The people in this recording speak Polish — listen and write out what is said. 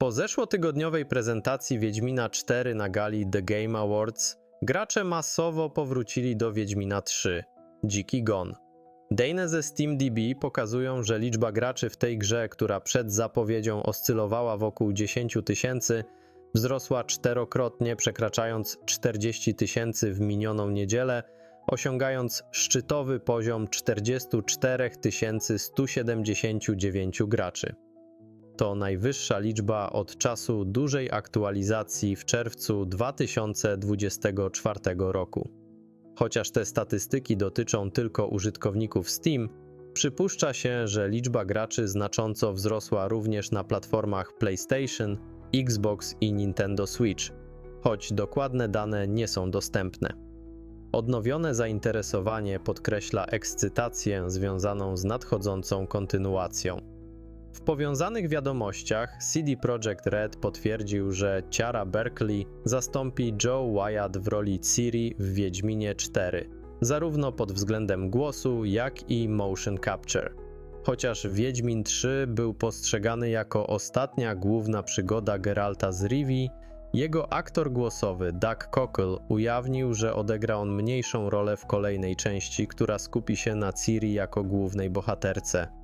Po zeszłotygodniowej prezentacji Wiedźmina 4 na gali The Game Awards, gracze masowo powrócili do Wiedźmina 3 Dziki Gon. Dane ze SteamDB pokazują, że liczba graczy w tej grze, która przed zapowiedzią oscylowała wokół 10 tysięcy, wzrosła czterokrotnie, przekraczając 40 tysięcy w minioną niedzielę, osiągając szczytowy poziom 44 179 graczy. To najwyższa liczba od czasu dużej aktualizacji w czerwcu 2024 roku. Chociaż te statystyki dotyczą tylko użytkowników Steam, przypuszcza się, że liczba graczy znacząco wzrosła również na platformach PlayStation, Xbox i Nintendo Switch, choć dokładne dane nie są dostępne. Odnowione zainteresowanie podkreśla ekscytację związaną z nadchodzącą kontynuacją. W powiązanych wiadomościach CD Projekt Red potwierdził, że Ciara Berkeley zastąpi Joe Wyatt w roli Ciri w Wiedźminie 4, zarówno pod względem głosu, jak i motion capture. Chociaż Wiedźmin 3 był postrzegany jako ostatnia główna przygoda Geralta z Rivii, jego aktor głosowy Doug Cockle ujawnił, że odegra on mniejszą rolę w kolejnej części, która skupi się na Ciri jako głównej bohaterce.